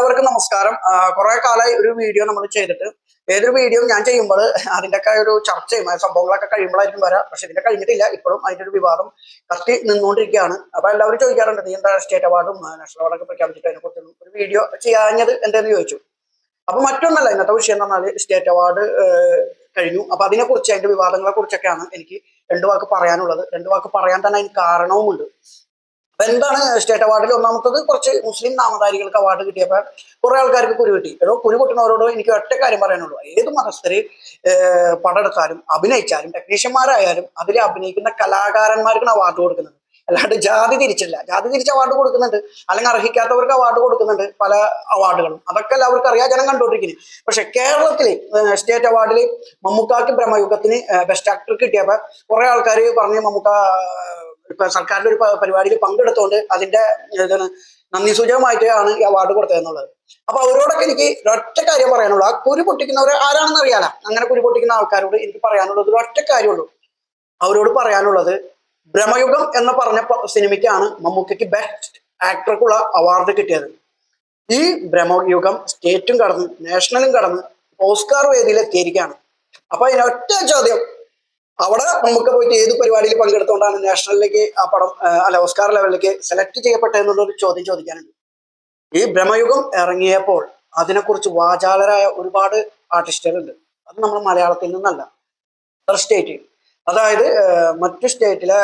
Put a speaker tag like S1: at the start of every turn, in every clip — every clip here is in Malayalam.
S1: എല്ലാവർക്കും നമസ്കാരം. കുറെ കാലമായി ഒരു വീഡിയോ നമ്മൾ ചെയ്തിട്ട്. ഏതൊരു വീഡിയോ ഞാൻ ചെയ്യുമ്പോൾ അതിന്റെയൊക്കെ ഒരു ചർച്ചയും സംഭവങ്ങളൊക്കെ കഴിയുമ്പോഴായിരിക്കും വരാം. പക്ഷെ ഇതിന്റെ കഴിഞ്ഞിട്ടില്ല. ഇപ്പോഴും അതിന്റെ ഒരു വിവാദം കത്തി നിന്നുകൊണ്ടിരിക്കുകയാണ്. അപ്പൊ എല്ലാവരും ചോദിക്കാറുണ്ട് നീ എന്താ സ്റ്റേറ്റ് അവാർഡും നാഷണൽ അവാർഡൊക്കെ പ്രഖ്യാപിച്ചിട്ട് അതിനെ കുറിച്ചൊന്നും ഒരു വീഡിയോ ചെയ്യാഞ്ഞത് എന്തെന്ന് ചോദിച്ചു? അപ്പൊ മറ്റൊന്നല്ല ഇന്നത്തെ വിഷയം എന്ന് പറഞ്ഞാൽ സ്റ്റേറ്റ് അവാർഡ് കഴിഞ്ഞു. അപ്പൊ അതിനെ കുറിച്ച് അതിന്റെ വിവാദങ്ങളെ കുറിച്ചൊക്കെയാണ് എനിക്ക് രണ്ടു വാക്ക് പറയാനുള്ളത്. രണ്ടു വാക്ക് പറയാൻ തന്നെ അതിന് കാരണവുമുണ്ട്. അപ്പൊ എന്താണ് സ്റ്റേറ്റ് അവാർഡിൽ ഒന്നാമത്തത്? കുറച്ച് മുസ്ലിം നാമധാരികൾക്ക് അവാർഡ് കിട്ടിയപ്പോൾ കുറെ ആൾക്കാർക്ക് കുരു കിട്ടി. ഏതോ കുരു പൊട്ടുന്നവരോടോ എനിക്ക് ഒറ്റ കാര്യം പറയാനുള്ളൂ. ഏത് മതസ്ഥര് പടെടുത്താലും അഭിനയിച്ചാലും ടെക്നീഷ്യന്മാരായാലും അതിൽ അഭിനയിക്കുന്ന കലാകാരന്മാർക്കാണ് അവാർഡ് കൊടുക്കുന്നത്. അല്ലാണ്ട് ജാതി തിരിച്ചില്ല. ജാതി തിരിച്ച് അവാർഡ് കൊടുക്കുന്നുണ്ട്. അല്ലെങ്കിൽ അർഹിക്കാത്തവർക്ക് അവാർഡ് കൊടുക്കുന്നുണ്ട് പല അവാർഡുകളും. അതൊക്കെ എല്ലാവർക്കും അറിയാം. ജനം കണ്ടുകൊണ്ടിരിക്കുന്നത് പക്ഷെ കേരളത്തിൽ സ്റ്റേറ്റ് അവാർഡിൽ മമ്മൂക്കാക്ക് ബ്രഹ്മയുഗത്തിന് ബെസ്റ്റ് ആക്ടർ കിട്ടിയപ്പോൾ കുറേ ആൾക്കാർ പറഞ്ഞ് മമ്മൂക്ക സർക്കാരിന്റെ ഒരു പരിപാടിയിൽ പങ്കെടുത്തോണ്ട് അതിന്റെ നന്ദി സൂചകമായിട്ടാണ് ഈ അവാർഡ് കൊടുത്തതെന്നുള്ളത്. അപ്പൊ അവരോടൊക്കെ എനിക്ക് ഒറ്റ കാര്യം പറയാനുള്ളൂ. ആ കുരു പൊട്ടിക്കുന്നവർ ആരാണെന്ന് അറിയാല അങ്ങനെ കുരു പൊട്ടിക്കുന്ന ആൾക്കാരോട് എനിക്ക് പറയാനുള്ളത് ഒറ്റ കാര്യമുള്ളൂ. അവരോട് പറയാനുള്ളത് ഭ്രമയുഗം എന്ന് പറഞ്ഞ സിനിമയ്ക്കാണ് മമ്മൂക്കയ്ക്ക് ബെസ്റ്റ് ആക്ടർക്കുള്ള അവാർഡ് കിട്ടിയത്. ഈ ഭ്രമയുഗം സ്റ്റേറ്റും കടന്ന് നാഷണലും കടന്ന് ഓസ്കാർ വേദിയിൽ എത്തിയിരിക്കുകയാണ് അപ്പൊ അതിനൊറ്റ ചോദ്യം അവിടെ നമുക്ക് പോയിട്ട് ഏത് പരിപാടിയിൽ പങ്കെടുത്തുകൊണ്ടാണ് നാഷണലിലേക്ക് ആ പടം അല്ല ഓസ്കാർ ലെവലിലേക്ക് സെലക്ട് ചെയ്യപ്പെട്ടതെന്നുള്ളൊരു ചോദ്യം ചോദിക്കാനുണ്ട്. ഈ ഭ്രമയുഗം ഇറങ്ങിയപ്പോൾ അതിനെക്കുറിച്ച് വാചാലരായ ഒരുപാട് ആർട്ടിസ്റ്റുകളുണ്ട്. അത് നമ്മൾ മലയാളത്തിൽ നിന്നല്ല അതർ സ്റ്റേറ്റ് അതായത് മറ്റു സ്റ്റേറ്റിലെ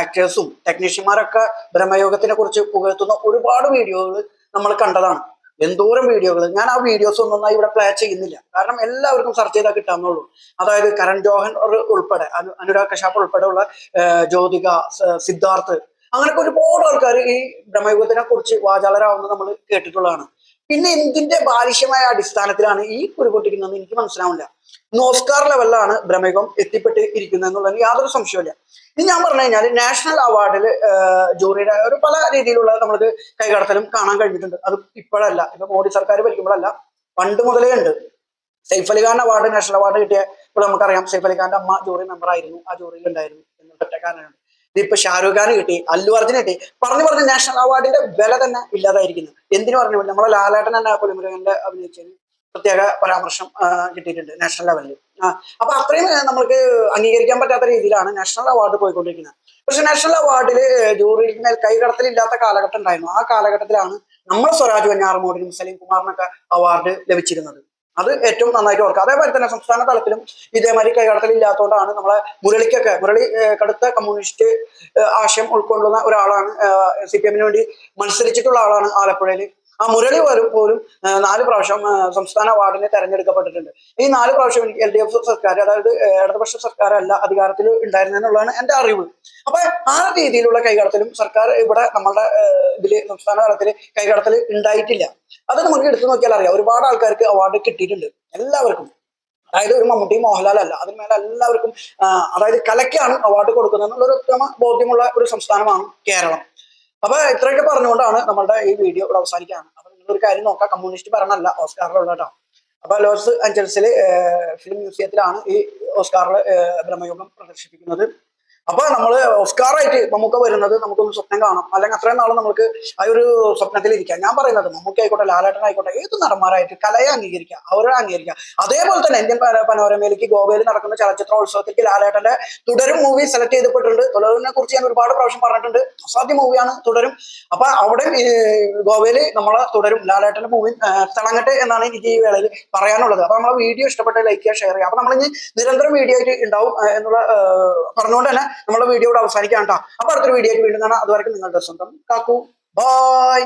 S1: ആക്ടേഴ്സും ടെക്നീഷ്യന്മാരൊക്കെ ബ്രഹ്മയോഗത്തിനെ കുറിച്ച് പുകഴ്ത്തുന്ന ഒരുപാട് വീഡിയോകൾ നമ്മൾ കണ്ടതാണ്. എന്തോരം വീഡിയോകൾ. ഞാൻ ആ വീഡിയോസ് ഒന്നും ഇവിടെ പ്ലേ ചെയ്യുന്നില്ല. കാരണം എല്ലാവർക്കും സെർച്ച് ചെയ്താൽ കിട്ടാമെന്നുള്ളൂ അതായത് കരൺ ജോഹൻ ഉൾപ്പെടെ അനുരാഗ് കശാപ്പ് ഉൾപ്പെടെയുള്ള ജ്യോതിക സിദ്ധാർത്ഥ് അങ്ങനെയൊക്കെ ഒരുപാട് ആൾക്കാർ ഈ ബ്രഹ്മയുഗത്തിനെ കുറിച്ച് വാചാലരാവുന്നത് നമ്മൾ കേട്ടിട്ടുള്ളതാണ്. പിന്നെ എന്തിന്റെ ബാലിഷ്യമായ അടിസ്ഥാനത്തിലാണ് ഈ കുരുപൊട്ടിക്കുന്നതെന്ന് എനിക്ക് മനസ്സിലാവില്ല. ഇന്ന് ഓസ്കാർ ലെവലിലാണ് ബ്രഹ്മയുഗം എത്തിപ്പെട്ട് ഇരിക്കുന്നത് എന്നുള്ളതിന് യാതൊരു സംശയമില്ല ഇനി ഞാൻ പറഞ്ഞു കഴിഞ്ഞാൽ നാഷണൽ അവാർഡിൽ ജൂറിയുടെ ഒരു പല രീതിയിലുള്ള നമ്മൾക്ക് കൈകടത്തലും കാണാൻ കഴിഞ്ഞിട്ടുണ്ട്. അത് ഇപ്പോഴല്ല. ഇപ്പൊ മോഡി സർക്കാർ ഭരിക്കുമ്പോഴല്ല. പണ്ട് മുതലേ ഉണ്ട്. Saif Ali Khan award national award കിട്ടിയ ഇപ്പോൾ നമുക്കറിയാം സൈഫ് അലി ഖാന്റെ അമ്മ ജൂറി മെമ്പർ ആയിരുന്നു. ആ ജൂറിയിൽ ഉണ്ടായിരുന്നു. എന്നുള്ള ഒറ്റ കാരണമാണ്. ഇതിപ്പോ ഷാരൂഖ് ഖാൻ കിട്ടി അല്ലു അർജുൻ കിട്ടി. പറഞ്ഞു പറഞ്ഞ് നാഷണൽ അവാർഡിന്റെ വില തന്നെ ഇല്ലാതായിരിക്കുന്നു. എന്തിനു പറഞ്ഞു നമ്മളെ ലാലേട്ടൻ തന്നെ പുലിമുരുകന്റെ അഭിനയിച്ചതിന് പ്രത്യേക പരാമർശം കിട്ടിയിട്ടുണ്ട് നാഷണൽ ലെവലിൽ അപ്പൊ അത്രയും നമ്മൾക്ക് അംഗീകരിക്കാൻ പറ്റാത്ത രീതിയിലാണ് നാഷണൽ അവാർഡ് പോയിക്കൊണ്ടിരിക്കുന്നത്. പക്ഷെ നാഷണൽ അവാർഡിൽ ജൂറിയിൽ മേൽ കൈകടത്തലില്ലാത്ത കാലഘട്ടം ഉണ്ടായിരുന്നു. ആ കാലഘട്ടത്തിലാണ് നമ്മൾ സ്വരാജ് വെഞ്ഞാറമോടിനും സലീം കുമാറിനൊക്കെ അവാർഡ് ലഭിച്ചിരുന്നത്. അത് ഏറ്റവും നന്നായിട്ട് ഓർക്കുക. അതേപോലെ തന്നെ സംസ്ഥാന തലത്തിലും ഇതേമാതിരി കൈകടത്തൽ ഇല്ലാത്തതുകൊണ്ടാണ് നമ്മളെ മുരളിക്കൊക്കെ മുരളി കടുത്ത കമ്മ്യൂണിസ്റ്റ് ആശയം ഉൾക്കൊള്ളുന്ന ഒരാളാണ് സി പി എമ്മിന് വേണ്ടി മത്സരിച്ചിട്ടുള്ള ആളാണ് ആലപ്പുഴയിൽ ആ മുരളി പോലും നാല് പ്രാവശ്യം സംസ്ഥാന അവാർഡിന് തെരഞ്ഞെടുക്കപ്പെട്ടിട്ടുണ്ട്. ഈ നാല് പ്രാവശ്യം എനിക്ക് എൽ ഡി എഫ് സർക്കാർ അതായത് ഇടതുപക്ഷ സർക്കാരല്ല അധികാരത്തിൽ ഉണ്ടായിരുന്നെന്നുള്ളതാണ് എന്റെ അറിവ്. അപ്പൊ ആ രീതിയിലുള്ള കൈകടത്തലും സർക്കാർ ഇവിടെ നമ്മളുടെ ഇതിൽ സംസ്ഥാന തലത്തിൽ കൈകടത്തൽ ഉണ്ടായിട്ടില്ല. അത് നമുക്ക് എടുത്തു നോക്കിയാൽ അറിയാം. ഒരുപാട് ആൾക്കാർക്ക് അവാർഡ് കിട്ടിയിട്ടുണ്ട്. എല്ലാവർക്കും. അതായത് ഒരു മമ്മൂട്ടി മോഹൻലാൽ അല്ല. അതിന് മേലെ എല്ലാവർക്കും അതായത് കലയ്ക്കാണ് അവാർഡ് കൊടുക്കുന്നത് എന്നുള്ള ഒരു ഉത്തമ ബോധ്യമുള്ള ഒരു സംസ്ഥാനമാണ് കേരളം. അപ്പൊ ഇത്രയൊക്കെ പറഞ്ഞുകൊണ്ടാണ് നമ്മളുടെ ഈ വീഡിയോ ഇവിടെ അവസാനിക്കുകയാണ് അപ്പൊ നിങ്ങൾ ഒരു കാര്യം നോക്കാം. കമ്മ്യൂണിസ്റ്റ് ഭരണമല്ല ഓസ്കാറിലുള്ള കേട്ടോ. അപ്പൊ ലോസ് ആഞ്ചൽസിൽ ഫിലിം മ്യൂസിയത്തിലാണ് ഈ ഓസ്കാറിലെ ബ്രഹ്മയോഗം പ്രദർശിപ്പിക്കുന്നത്. അപ്പൊ നമ്മൾ ഓസ്കാറായിട്ട് മമ്മൂക്ക വരുന്നത് നമുക്കൊന്ന് സ്വപ്നം കാണാം. അല്ലെങ്കിൽ അത്രയും നാളും നമുക്ക് ആ ഒരു സ്വപ്നത്തിൽ ഇരിക്കാം. ഞാൻ പറയുന്നത് മമ്മൂക്ക ആയിക്കോട്ടെ ലാലേട്ടൻ ആയിക്കോട്ടെ ഏത് നടന്മാരായിട്ട് കലയെ അംഗീകരിക്കുക അവരെ അംഗീകരിക്കുക അതേപോലെ തന്നെ ഇന്ത്യൻ പന- പനോരമയിലേക്ക് ഗോവയിൽ നടക്കുന്ന ചലച്ചിത്രോത്സവത്തിലേക്ക് ലാലേട്ടന്റെ തുടരും മൂവി സെലക്ട് ചെയ്തപ്പെട്ടിട്ടുണ്ട് തുടരിനെ കുറിച്ച് ഞാൻ ഒരുപാട് പ്രാവശ്യം പറഞ്ഞിട്ടുണ്ട്. അസാധ്യ മൂവിയാണ് തുടരും. അപ്പൊ അവിടെ ഗോവയിൽ നമ്മളെ തുടരും. ലാലേട്ടന്റെ മൂവി തിളങ്ങട്ടെ എന്നാണ് എനിക്ക് ഈ വേളയിൽ പറയാനുള്ളത്. അപ്പൊ നമ്മളെ വീഡിയോ ഇഷ്ടപ്പെട്ട ലൈക്ക് ചെയ്യുക ഷെയർ ചെയ്യുക. അപ്പൊ നമ്മളിനി നിരന്തരം വീഡിയോ ആയിട്ട് ഉണ്ടാവും എന്നുള്ള പറഞ്ഞുകൊണ്ട് തന്നെ നമ്മളെ വീഡിയോ ഇവിടെ അവസാനിക്കാം കേട്ടോ. അപ്പൊ അടുത്തൊരു വീഡിയോ വീണ്ടും കാണാം. അതുവരെ നിങ്ങളുടെ സ്വന്തം കാക്കു. ബൈ